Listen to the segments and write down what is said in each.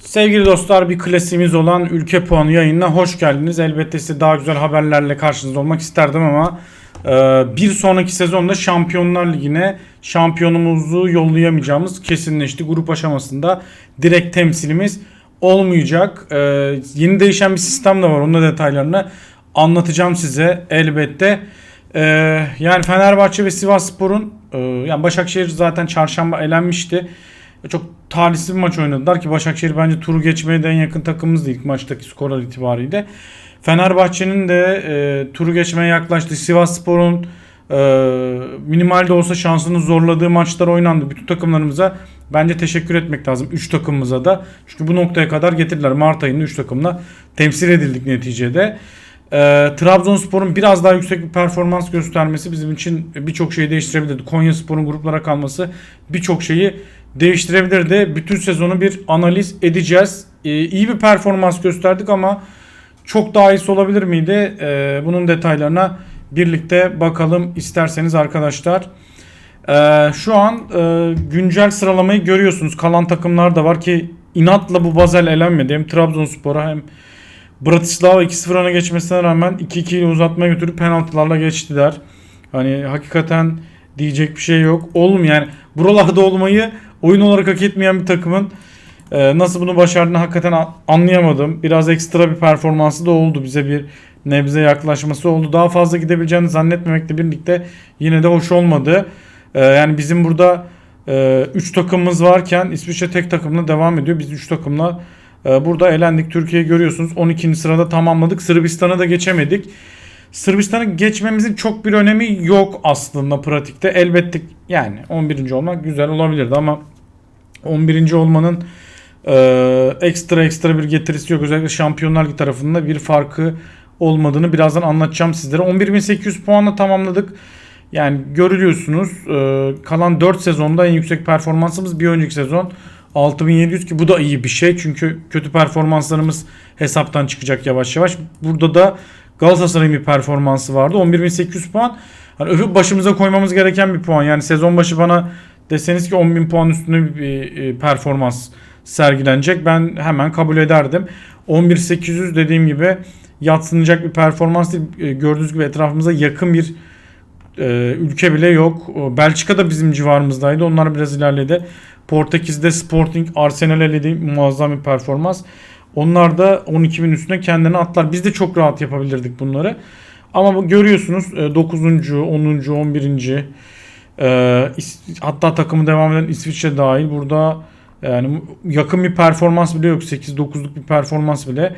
Sevgili dostlar bir klasiğimiz olan ülke puanı yayınına hoş geldiniz. Elbette size daha güzel haberlerle karşınızda olmak isterdim ama e, bir sonraki sezonda Şampiyonlar Ligi'ne şampiyonumuzu yollayamayacağımız kesinleşti. Grup aşamasında direkt temsilimiz olmayacak. E, yeni değişen bir sistem de var. Onun da detaylarını anlatacağım size elbette. E, yani Fenerbahçe ve Sivasspor'un e, yani Başakşehir zaten çarşamba elenmişti. Çok talihsiz bir maç oynadılar ki Başakşehir bence turu geçmeye en yakın takımımızdı ilk maçtaki skorlar itibariyle. Fenerbahçe'nin de e, turu geçmeye yaklaştı. Sivasspor'un e, minimal de olsa şansını zorladığı maçlar oynandı. Bütün takımlarımıza bence teşekkür etmek lazım. 3 takımımıza da. Çünkü bu noktaya kadar getirdiler. Mart ayında 3 takımla temsil edildik neticede. E, Trabzonspor'un biraz daha yüksek bir performans göstermesi bizim için birçok şeyi değiştirebilirdi. Konyaspor'un gruplara kalması birçok şeyi değiştirebilirdi. Bütün sezonu bir analiz edeceğiz. Ee, iyi bir performans gösterdik ama çok daha iyisi olabilir miydi? Ee, bunun detaylarına birlikte bakalım isterseniz arkadaşlar. Ee, şu an e, güncel sıralamayı görüyorsunuz. Kalan takımlar da var ki inatla bu Basel elenmedi. Hem Trabzonspor'a hem Bratislava 2-0 öne geçmesine rağmen 2-2 ile uzatmaya götürüp penaltılarla geçtiler. Hani hakikaten diyecek bir şey yok. Oğlum yani buralarda olmayı oyun olarak hak etmeyen bir takımın e, nasıl bunu başardığını hakikaten anlayamadım. Biraz ekstra bir performansı da oldu. Bize bir nebze yaklaşması oldu. Daha fazla gidebileceğini zannetmemekle birlikte yine de hoş olmadı. E, yani bizim burada 3 takımımız varken İsviçre tek takımla devam ediyor. Biz 3 takımla e, burada elendik. Türkiye'yi görüyorsunuz 12. sırada tamamladık. Sırbistan'a da geçemedik. Sırbistan'a geçmemizin çok bir önemi yok aslında pratikte. Elbette yani 11. olmak güzel olabilirdi ama 11. olmanın e, ekstra ekstra bir getirisi yok. Özellikle Şampiyonlar Ligi tarafında bir farkı olmadığını birazdan anlatacağım sizlere. 11.800 puanla tamamladık. Yani görülüyorsunuz e, kalan 4 sezonda en yüksek performansımız bir önceki sezon 6700 ki bu da iyi bir şey. Çünkü kötü performanslarımız hesaptan çıkacak yavaş yavaş. Burada da Galatasaray'ın bir performansı vardı. 11.800 puan. Hani öpüp başımıza koymamız gereken bir puan. Yani sezon başı bana deseniz ki 10.000 puan üstünde bir e, performans sergilenecek. Ben hemen kabul ederdim. 11.800 dediğim gibi yatsınacak bir performans değil. E, Gördüğünüz gibi etrafımıza yakın bir e, ülke bile yok. Belçika da bizim civarımızdaydı. Onlar biraz ilerledi. Portekiz'de Sporting Arsenal eledi muazzam bir performans. Onlar da 12.000 üstüne kendini atlar. Biz de çok rahat yapabilirdik bunları. Ama görüyorsunuz e, 9. 10. 11. e, İs- hatta takımı devam eden İsviçre dahil burada yani yakın bir performans bile yok. 8-9'luk bir performans bile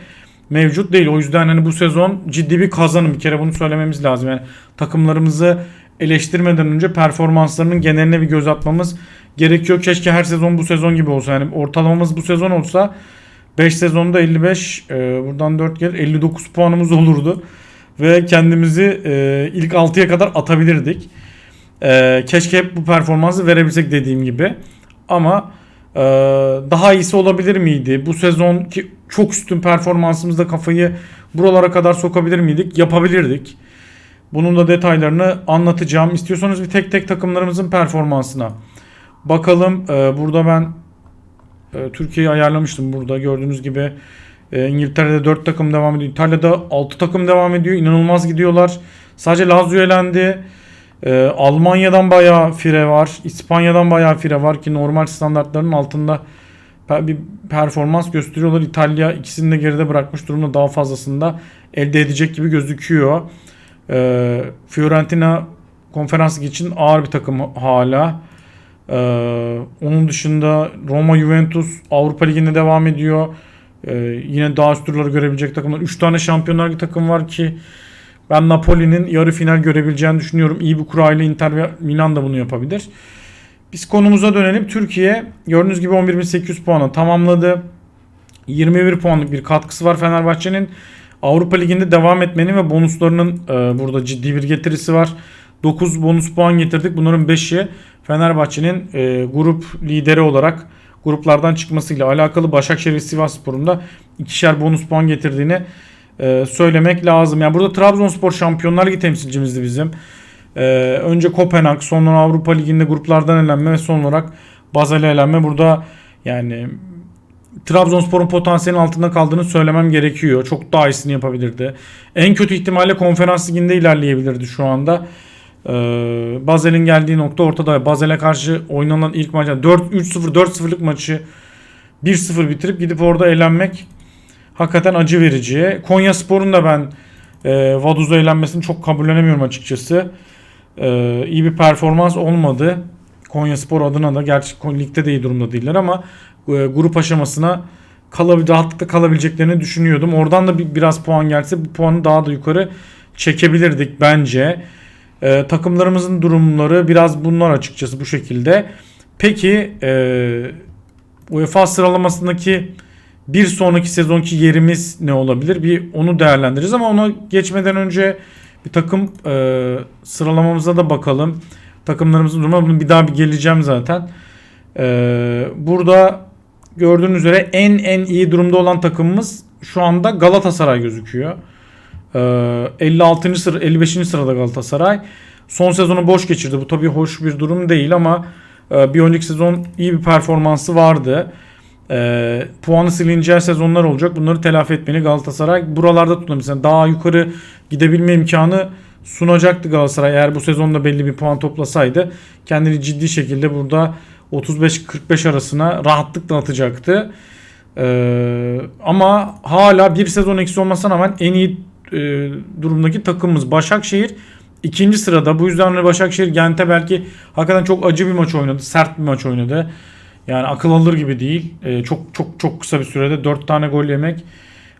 mevcut değil. O yüzden hani bu sezon ciddi bir kazanım. Bir kere bunu söylememiz lazım. Yani takımlarımızı eleştirmeden önce performanslarının geneline bir göz atmamız gerekiyor. Keşke her sezon bu sezon gibi olsa. Yani ortalamamız bu sezon olsa 5 sezonda 55 e, buradan 4 gelir 59 puanımız olurdu. Ve kendimizi e, ilk 6'ya kadar atabilirdik. E, keşke hep bu performansı verebilsek dediğim gibi. Ama e, daha iyisi olabilir miydi? Bu sezonki çok üstün performansımızda kafayı buralara kadar sokabilir miydik? Yapabilirdik. Bunun da detaylarını anlatacağım. İstiyorsanız bir tek tek takımlarımızın performansına bakalım. E, burada ben e, Türkiye'yi ayarlamıştım burada gördüğünüz gibi. E, İngiltere'de 4 takım devam ediyor. İtalya'da 6 takım devam ediyor. İnanılmaz gidiyorlar. Sadece Lazio elendi. E, Almanya'dan bayağı fire var. İspanya'dan bayağı fire var ki normal standartların altında bir performans gösteriyorlar. İtalya ikisini de geride bırakmış durumda daha fazlasında elde edecek gibi gözüküyor. E, Fiorentina konferans için ağır bir takım hala. Ee, onun dışında Roma Juventus Avrupa Ligi'nde devam ediyor. Ee, yine daha üst turları görebilecek takımlar. 3 tane Şampiyonlar Ligi takım var ki ben Napoli'nin yarı final görebileceğini düşünüyorum. İyi bir kurayla Inter ve Milan da bunu yapabilir. Biz konumuza dönelim. Türkiye gördüğünüz gibi 11.800 puanı tamamladı. 21 puanlık bir katkısı var Fenerbahçe'nin. Avrupa Ligi'nde devam etmenin ve bonuslarının e, burada ciddi bir getirisi var. 9 bonus puan getirdik. Bunların 5'i Fenerbahçe'nin e, grup lideri olarak gruplardan çıkmasıyla alakalı Başakşehir ve Sivasspor'un da ikişer bonus puan getirdiğini e, söylemek lazım. Yani burada Trabzonspor Şampiyonlar Ligi temsilcimizdi bizim. E, önce Kopenhag, sonra Avrupa Ligi'nde gruplardan elenme ve son olarak Basel'e elenme. Burada yani Trabzonspor'un potansiyelin altında kaldığını söylemem gerekiyor. Çok daha iyisini yapabilirdi. En kötü ihtimalle konferans liginde ilerleyebilirdi şu anda. Ee, Bazel'in geldiği nokta ortada. Bazel'e karşı oynanan ilk maç 4-3-0 4-0'lık maçı 1-0 bitirip gidip orada eğlenmek hakikaten acı verici. Konya Spor'un da ben e, Vaduz'da eğlenmesini çok kabullenemiyorum açıkçası. E, iyi bir performans olmadı. Konya Spor adına da gerçi ligde de iyi durumda değiller ama e, grup aşamasına kalabil rahatlıkla kalabileceklerini düşünüyordum. Oradan da bir, biraz puan gelse bu puanı daha da yukarı çekebilirdik bence. E, takımlarımızın durumları biraz bunlar açıkçası bu şekilde. Peki e, UEFA sıralamasındaki bir sonraki sezonki yerimiz ne olabilir? Bir onu değerlendiririz ama ona geçmeden önce bir takım e, sıralamamıza da bakalım. Takımlarımızın durumu bunu bir daha bir geleceğim zaten. E, burada gördüğünüz üzere en en iyi durumda olan takımımız şu anda Galatasaray gözüküyor. E, 56. sıra 55. sırada Galatasaray. Son sezonu boş geçirdi. Bu tabii hoş bir durum değil ama e, bir önceki sezon iyi bir performansı vardı. E, puanı silineceği sezonlar olacak. Bunları telafi etmeni Galatasaray buralarda tutabilse yani daha yukarı gidebilme imkanı sunacaktı Galatasaray. Eğer bu sezonda belli bir puan toplasaydı kendini ciddi şekilde burada 35-45 arasına rahatlıkla atacaktı. Ee, ama hala bir sezon eksi olmasına rağmen en iyi e, durumdaki takımımız Başakşehir ikinci sırada. Bu yüzden Başakşehir Gent'e belki hakikaten çok acı bir maç oynadı. Sert bir maç oynadı. Yani akıl alır gibi değil. Ee, çok çok çok kısa bir sürede 4 tane gol yemek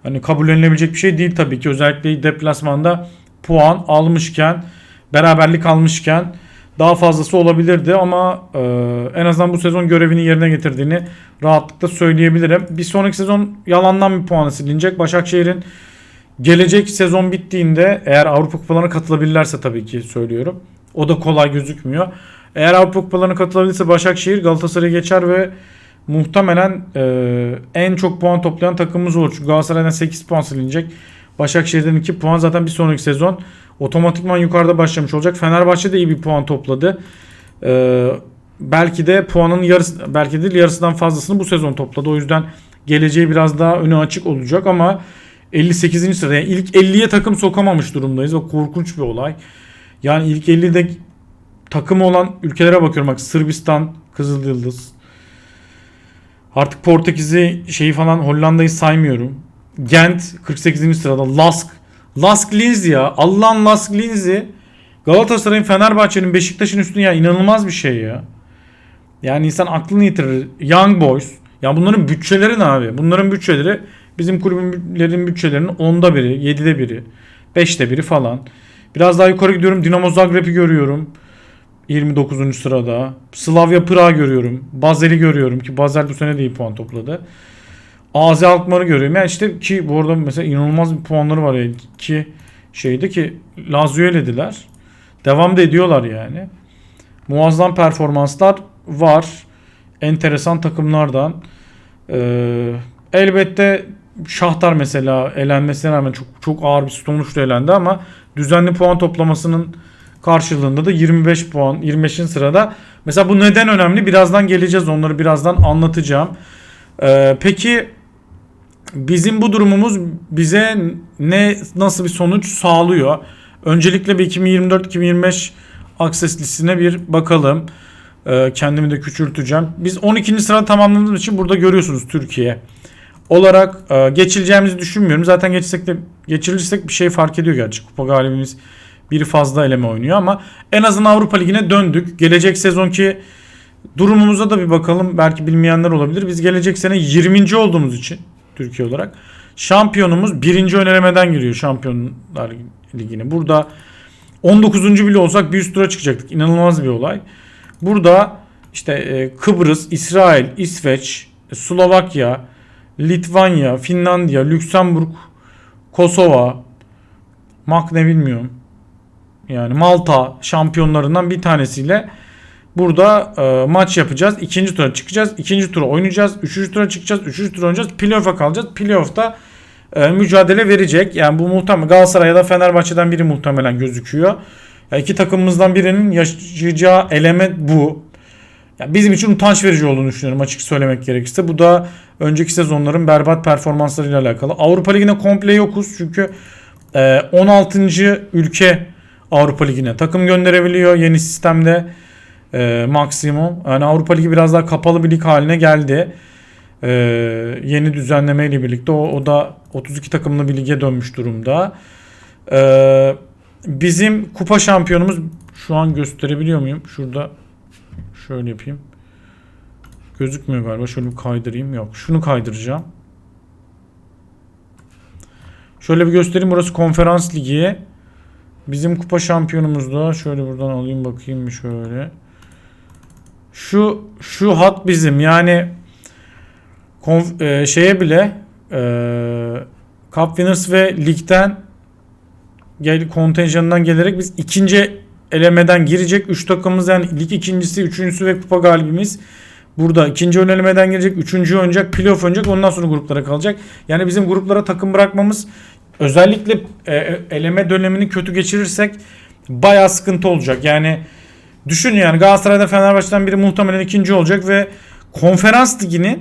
hani kabullenilebilecek bir şey değil tabii ki. Özellikle deplasmanda puan almışken, beraberlik almışken daha fazlası olabilirdi ama e, en azından bu sezon görevini yerine getirdiğini rahatlıkla söyleyebilirim. Bir sonraki sezon yalandan bir puanı silinecek. Başakşehir'in gelecek sezon bittiğinde eğer Avrupa Kupalarına katılabilirlerse tabii ki söylüyorum. O da kolay gözükmüyor. Eğer Avrupa Kupalarına katılabilirse Başakşehir Galatasaray'ı geçer ve muhtemelen e, en çok puan toplayan takımımız olur. Çünkü Galatasaray'dan 8 puan silinecek. Başakşehir'den 2 puan zaten bir sonraki sezon otomatikman yukarıda başlamış olacak. Fenerbahçe de iyi bir puan topladı. Ee, belki de puanın yarısı belki de yarısından fazlasını bu sezon topladı. O yüzden geleceği biraz daha önü açık olacak ama 58. sırada yani ilk 50'ye takım sokamamış durumdayız. O korkunç bir olay. Yani ilk 50'de takım olan ülkelere bakıyorum. Bak Sırbistan, Kızılyıldız. Artık Portekiz'i şeyi falan Hollanda'yı saymıyorum. Gent 48. sırada. Lask. Lask Linz ya. Allah'ın Lask Linz'i Galatasaray'ın Fenerbahçe'nin Beşiktaş'ın üstüne ya inanılmaz bir şey ya. Yani insan aklını yitirir. Young Boys. Ya bunların bütçeleri ne abi? Bunların bütçeleri bizim kulüplerin bütçelerinin onda biri, yedide biri, beşte biri falan. Biraz daha yukarı gidiyorum. Dinamo Zagreb'i görüyorum. 29. sırada. Slavia Prag görüyorum. Bazel'i görüyorum ki Basel bu sene de iyi puan topladı. AZ Alkmaar'ı görüyorum. Yani işte ki bu arada mesela inanılmaz bir puanları var ya ki şeyde ki Lazio elediler. Devam da ediyorlar yani. Muazzam performanslar var. Enteresan takımlardan. Ee, elbette Şahtar mesela elenmesine rağmen çok çok ağır bir sonuçla elendi ama düzenli puan toplamasının karşılığında da 25 puan 25. sırada. Mesela bu neden önemli? Birazdan geleceğiz. Onları birazdan anlatacağım. Ee, peki bizim bu durumumuz bize ne nasıl bir sonuç sağlıyor? Öncelikle bir 2024-2025 akses listesine bir bakalım. Ee, kendimi de küçülteceğim. Biz 12. sırada tamamladığımız için burada görüyorsunuz Türkiye olarak e, geçileceğimizi düşünmüyorum. Zaten geçsek de geçirirsek bir şey fark ediyor gerçi. Kupa galibimiz biri fazla eleme oynuyor ama en azından Avrupa Ligi'ne döndük. Gelecek sezonki durumumuza da bir bakalım. Belki bilmeyenler olabilir. Biz gelecek sene 20. olduğumuz için Türkiye olarak şampiyonumuz birinci önelemeden giriyor Şampiyonlar Ligi'ne. Burada 19. bile olsak bir üst tura çıkacaktık. İnanılmaz bir olay. Burada işte e, Kıbrıs, İsrail, İsveç, Slovakya, Litvanya, Finlandiya, Lüksemburg, Kosova, Mak ne bilmiyorum. Yani Malta şampiyonlarından bir tanesiyle burada e, maç yapacağız. İkinci tura çıkacağız. İkinci tura oynayacağız. Üçüncü tura çıkacağız. Üçüncü tura oynayacağız. Playoff'a kalacağız. Playoff'ta e, mücadele verecek. Yani bu muhtemelen Galatasaray ya da Fenerbahçe'den biri muhtemelen gözüküyor. Yani iki takımımızdan birinin yaşayacağı eleme bu. Ya bizim için utanç verici olduğunu düşünüyorum açık söylemek gerekirse. Bu da önceki sezonların berbat performanslarıyla alakalı. Avrupa Ligi'ne komple yokuz çünkü e, 16. ülke Avrupa Ligi'ne takım gönderebiliyor yeni sistemde e, maksimum. Yani Avrupa Ligi biraz daha kapalı bir lig haline geldi. E, yeni düzenlemeyle birlikte o, o da 32 takımlı bir lige dönmüş durumda. E, bizim kupa şampiyonumuz şu an gösterebiliyor muyum? Şurada şöyle yapayım. Gözükmüyor galiba. Şöyle bir kaydırayım. Yok. Şunu kaydıracağım. Şöyle bir göstereyim. Burası konferans ligi. Bizim kupa şampiyonumuz da şöyle buradan alayım bakayım bir şöyle. Şu şu hat bizim. Yani konf- e, şeye bile e, Cup Winners ve ligden gel kontenjanından gelerek biz ikinci elemeden girecek 3 takımımız yani lig ikincisi, üçüncüsü ve kupa galibimiz burada ikinci ön elemeden girecek, üçüncü oynayacak, playoff oynayacak ondan sonra gruplara kalacak. Yani bizim gruplara takım bırakmamız özellikle e, eleme dönemini kötü geçirirsek bayağı sıkıntı olacak. Yani düşün yani Galatasaray'da Fenerbahçe'den biri muhtemelen ikinci olacak ve konferans ligini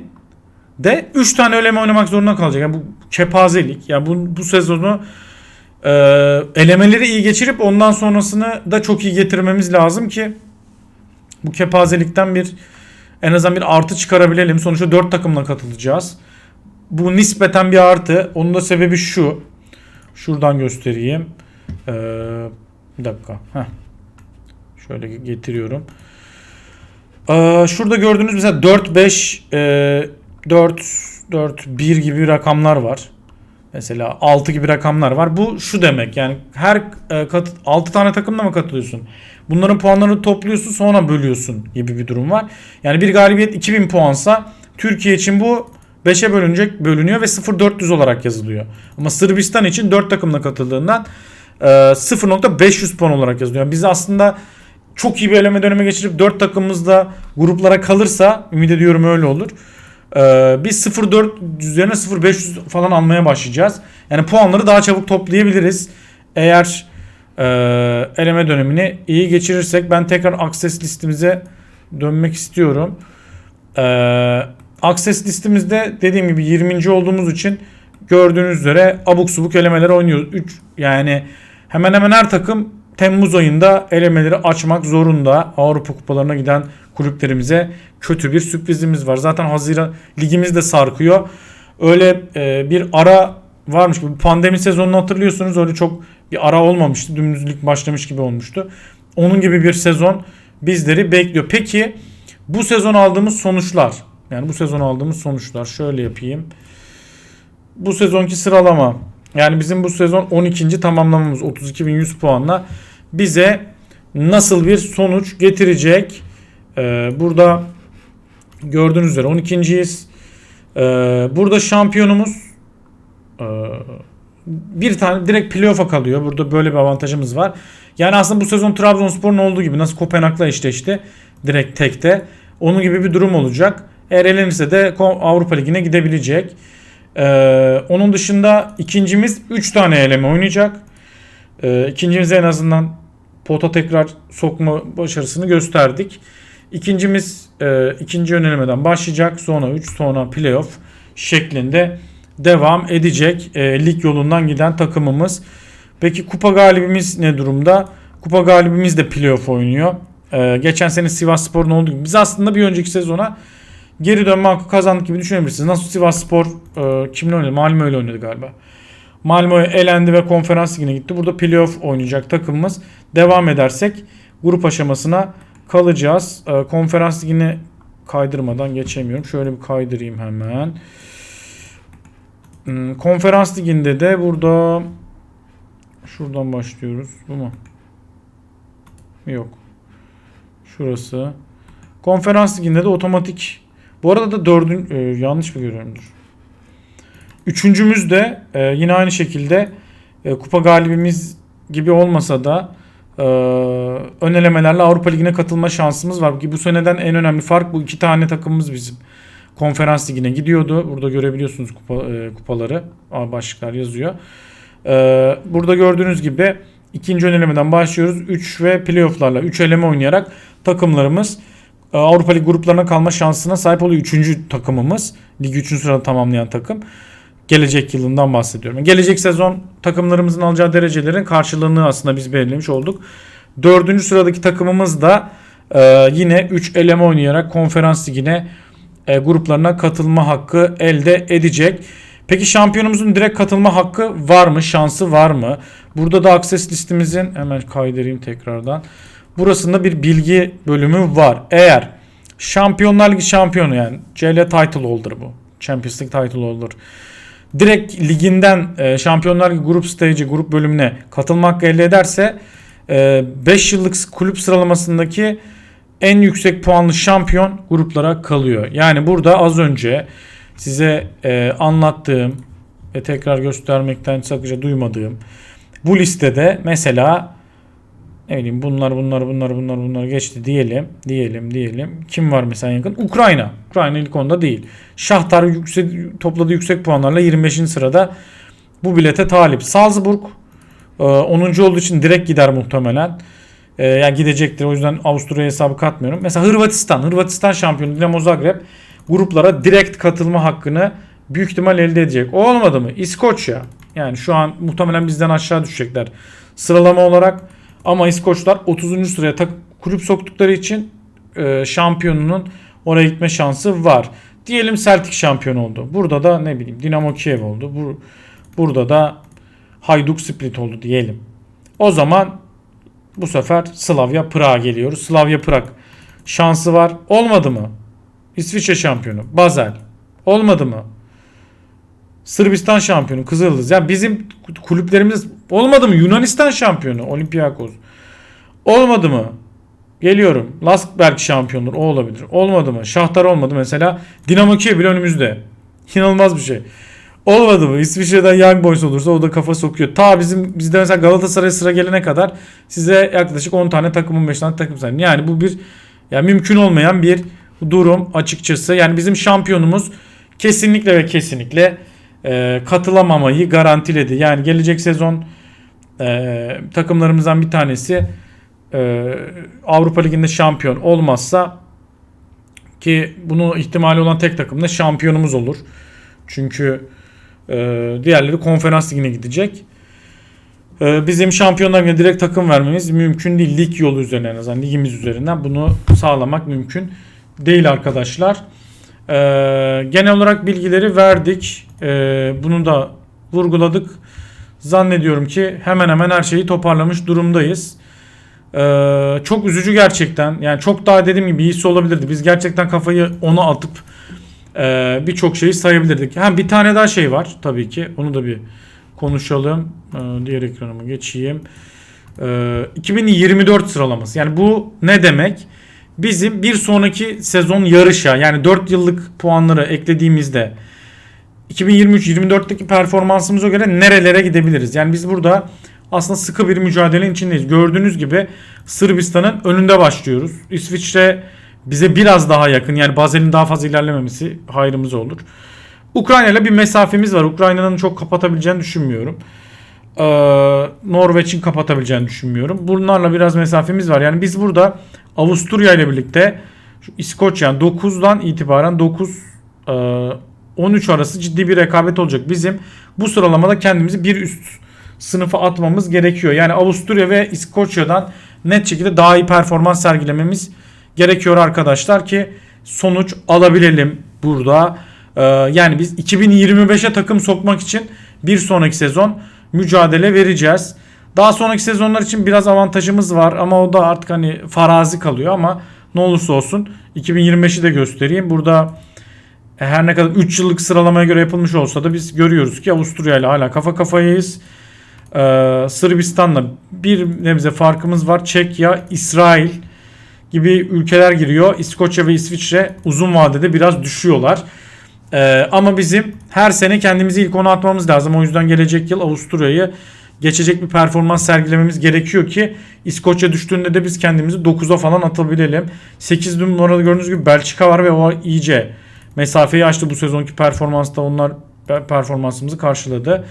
de 3 tane eleme oynamak zorunda kalacak. Yani bu kepazelik. Yani bu, bu sezonu e, elemeleri iyi geçirip ondan sonrasını da çok iyi getirmemiz lazım ki bu kepazelikten bir en azından bir artı çıkarabilelim. Sonuçta 4 takımla katılacağız. Bu nispeten bir artı. Onun da sebebi şu. Şuradan göstereyim. Ee, bir dakika. Heh. Şöyle getiriyorum. Ee, şurada gördüğünüz mesela 4 5 e, 4 4 1 gibi rakamlar var. Mesela 6 gibi rakamlar var. Bu şu demek yani her e, kat, 6 tane takımla mı katılıyorsun? Bunların puanlarını topluyorsun sonra bölüyorsun gibi bir durum var. Yani bir galibiyet 2000 puansa Türkiye için bu 5'e bölünecek bölünüyor ve 0.400 olarak yazılıyor. Ama Sırbistan için 4 takımla katıldığından e, 0.500 puan olarak yazılıyor. Biz aslında çok iyi bir eleme dönemi geçirip 4 takımımız da gruplara kalırsa ümit ediyorum öyle olur. Ee, biz 0.4 üzerine 0.500 falan almaya başlayacağız. Yani puanları daha çabuk toplayabiliriz. Eğer e, eleme dönemini iyi geçirirsek ben tekrar access listemize dönmek istiyorum. E, access listemizde dediğim gibi 20. olduğumuz için gördüğünüz üzere abuk subuk elemeler oynuyoruz. 3 yani hemen hemen her takım Temmuz ayında elemeleri açmak zorunda. Avrupa kupalarına giden kulüplerimize kötü bir sürprizimiz var. Zaten Haziran ligimiz de sarkıyor. Öyle e, bir ara varmış gibi pandemi sezonunu hatırlıyorsunuz. Öyle çok bir ara olmamıştı. Dümdüz lig başlamış gibi olmuştu. Onun gibi bir sezon bizleri bekliyor. Peki bu sezon aldığımız sonuçlar. Yani bu sezon aldığımız sonuçlar. Şöyle yapayım. Bu sezonki sıralama. Yani bizim bu sezon 12. tamamlamamız 32.100 puanla bize nasıl bir sonuç getirecek? Ee, burada gördüğünüz üzere 12.yiz. Ee, burada şampiyonumuz e, bir tane direkt playoff'a kalıyor. Burada böyle bir avantajımız var. Yani aslında bu sezon Trabzonspor'un olduğu gibi nasıl Kopenhag'la eşleşti direkt tekte. Onun gibi bir durum olacak. Eğer elenirse de Avrupa Ligi'ne gidebilecek. Ee, onun dışında ikincimiz 3 tane eleme oynayacak. Ee, ikincimize en azından pota tekrar sokma başarısını gösterdik. İkincimiz e, ikinci yönelemeden başlayacak. Sonra 3 sonra playoff şeklinde devam edecek e, lig yolundan giden takımımız. Peki kupa galibimiz ne durumda? Kupa galibimiz de playoff oynuyor. E, geçen sene Sivas Spor'un olduğu gibi. Biz aslında bir önceki sezona geri dönme hakkı kazandık gibi düşünebilirsiniz. Nasıl Sivas Spor e, kimle oynadı? Malmö ile oynadı galiba. Malmö elendi ve konferans ligine gitti. Burada playoff oynayacak takımımız. Devam edersek grup aşamasına kalacağız. E, konferans ligine kaydırmadan geçemiyorum. Şöyle bir kaydırayım hemen. Hmm, konferans liginde de burada şuradan başlıyoruz. Bu mu? Yok. Şurası. Konferans liginde de otomatik. Bu arada da dördün e, yanlış mı görüyorumdur? Üçüncümüz de e, yine aynı şekilde e, kupa galibimiz gibi olmasa da e, ön elemelerle Avrupa Ligi'ne katılma şansımız var. Bu seneden en önemli fark bu iki tane takımımız bizim. Konferans Ligi'ne gidiyordu. Burada görebiliyorsunuz kupa, e, kupaları. Başlıklar yazıyor. E, burada gördüğünüz gibi ikinci ön elemeden başlıyoruz. 3 ve playofflarla 3 eleme oynayarak takımlarımız e, Avrupa Ligi gruplarına kalma şansına sahip oluyor. Üçüncü takımımız. Ligi üçüncü sırada tamamlayan takım. Gelecek yılından bahsediyorum. Gelecek sezon takımlarımızın alacağı derecelerin karşılığını aslında biz belirlemiş olduk. Dördüncü sıradaki takımımız da e, yine 3 eleme oynayarak konferans ligine e, gruplarına katılma hakkı elde edecek. Peki şampiyonumuzun direkt katılma hakkı var mı? Şansı var mı? Burada da akses listemizin hemen kaydırayım tekrardan. Burasında bir bilgi bölümü var. Eğer Şampiyonlar Ligi şampiyonu yani CL title holder bu. Champions League title holder. Direkt liginden e, Şampiyonlar grup stage'i grup bölümüne katılma hakkı elde ederse 5 yıllık kulüp sıralamasındaki en yüksek puanlı şampiyon gruplara kalıyor. Yani burada az önce size e, anlattığım ve tekrar göstermekten sakınca duymadığım bu listede mesela ne bileyim bunlar bunlar bunlar bunlar bunlar geçti diyelim. Diyelim diyelim. Kim var mesela yakın? Ukrayna. Ukrayna ilk onda değil. Şahtar yüksek, topladığı yüksek puanlarla 25. sırada bu bilete talip. Salzburg e, 10. olduğu için direkt gider muhtemelen. E, yani gidecektir. O yüzden Avusturya hesabı katmıyorum. Mesela Hırvatistan. Hırvatistan şampiyonu Dinamo Zagreb gruplara direkt katılma hakkını büyük ihtimal elde edecek. O olmadı mı? İskoçya. Yani şu an muhtemelen bizden aşağı düşecekler. Sıralama olarak ama İskoçlar 30. sıraya tak kulüp soktukları için e, şampiyonunun oraya gitme şansı var. Diyelim Celtic şampiyon oldu. Burada da ne bileyim Dinamo Kiev oldu. Bu, burada da Hajduk Split oldu diyelim. O zaman bu sefer Slavia Prag'a geliyoruz. Slavia Prag şansı var. Olmadı mı? İsviçre şampiyonu. Basel. Olmadı mı? Sırbistan şampiyonu Kızıldız. Ya bizim kulüplerimiz olmadı mı? Yunanistan şampiyonu Olympiakos. Olmadı mı? Geliyorum. Laskberg şampiyondur. O olabilir. Olmadı mı? Şahtar olmadı mesela. Dinamo Kiev bile önümüzde. İnanılmaz bir şey. Olmadı mı? İsviçre'den Young Boys olursa o da kafa sokuyor. Ta bizim bizde mesela Galatasaray sıra gelene kadar size yaklaşık 10 tane takım 15 tane takım sayın. Yani bu bir yani mümkün olmayan bir durum açıkçası. Yani bizim şampiyonumuz kesinlikle ve kesinlikle e, katılamamayı garantiledi. Yani gelecek sezon e, takımlarımızdan bir tanesi e, Avrupa Ligi'nde şampiyon olmazsa ki bunu ihtimali olan tek takım da şampiyonumuz olur. Çünkü e, diğerleri konferans ligine gidecek. E, bizim şampiyonlar ligine direkt takım vermemiz mümkün değil. Lig yolu üzerinden en azından ligimiz üzerinden bunu sağlamak mümkün değil arkadaşlar. E, genel olarak bilgileri verdik. E, bunu da vurguladık. Zannediyorum ki hemen hemen her şeyi toparlamış durumdayız. Ee, çok üzücü gerçekten. Yani çok daha dediğim gibi iyisi olabilirdi. Biz gerçekten kafayı ona atıp e, birçok şeyi sayabilirdik. Ha bir tane daha şey var tabii ki. Onu da bir konuşalım. Ee, diğer ekranıma geçeyim. Ee, 2024 sıralaması. Yani bu ne demek? Bizim bir sonraki sezon yarışa yani 4 yıllık puanları eklediğimizde 2023-24'teki performansımıza göre nerelere gidebiliriz? Yani biz burada aslında sıkı bir mücadelenin içindeyiz. Gördüğünüz gibi Sırbistan'ın önünde başlıyoruz. İsviçre bize biraz daha yakın. Yani Bazel'in daha fazla ilerlememesi hayrımıza olur. Ukrayna ile bir mesafemiz var. Ukrayna'nın çok kapatabileceğini düşünmüyorum. Ee, Norveç'in kapatabileceğini düşünmüyorum. Bunlarla biraz mesafemiz var. Yani biz burada Avusturya ile birlikte şu İskoçya yani 9'dan itibaren 9 e, 13 arası ciddi bir rekabet olacak. Bizim bu sıralamada kendimizi bir üst sınıfa atmamız gerekiyor. Yani Avusturya ve İskoçya'dan net şekilde daha iyi performans sergilememiz gerekiyor arkadaşlar ki sonuç alabilelim burada. Ee, yani biz 2025'e takım sokmak için bir sonraki sezon mücadele vereceğiz. Daha sonraki sezonlar için biraz avantajımız var ama o da artık hani farazi kalıyor ama ne olursa olsun 2025'i de göstereyim. Burada her ne kadar 3 yıllık sıralamaya göre yapılmış olsa da biz görüyoruz ki Avusturya ile hala kafa kafayayız. Ee, Sırbistan'la bir nebze farkımız var. Çekya, İsrail gibi ülkeler giriyor. İskoçya ve İsviçre uzun vadede biraz düşüyorlar. Ee, ama bizim her sene kendimizi ilk ona atmamız lazım. O yüzden gelecek yıl Avusturya'yı geçecek bir performans sergilememiz gerekiyor ki İskoçya düştüğünde de biz kendimizi 9'a falan atabilelim. 8 numarada gördüğünüz gibi Belçika var ve o iyice mesafeyi açtı bu sezonki performansta onlar performansımızı karşıladı.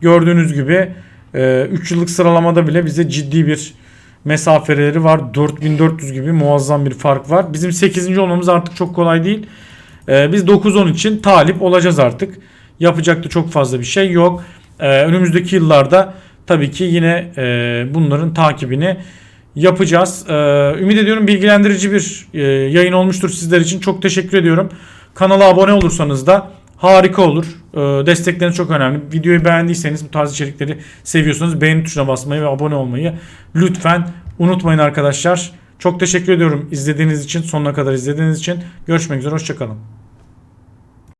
Gördüğünüz gibi 3 yıllık sıralamada bile bize ciddi bir mesafeleri var. 4400 gibi muazzam bir fark var. Bizim 8. olmamız artık çok kolay değil. Ee, biz 9-10 için talip olacağız artık. Yapacak da çok fazla bir şey yok. Ee, önümüzdeki yıllarda tabii ki yine e, bunların takibini yapacağız. Ee, ümit ediyorum bilgilendirici bir e, yayın olmuştur sizler için. Çok teşekkür ediyorum. Kanala abone olursanız da harika olur. Ee, destekleriniz çok önemli. Videoyu beğendiyseniz bu tarz içerikleri seviyorsanız beğeni tuşuna basmayı ve abone olmayı lütfen unutmayın arkadaşlar. Çok teşekkür ediyorum izlediğiniz için, sonuna kadar izlediğiniz için. Görüşmek üzere, hoşçakalın.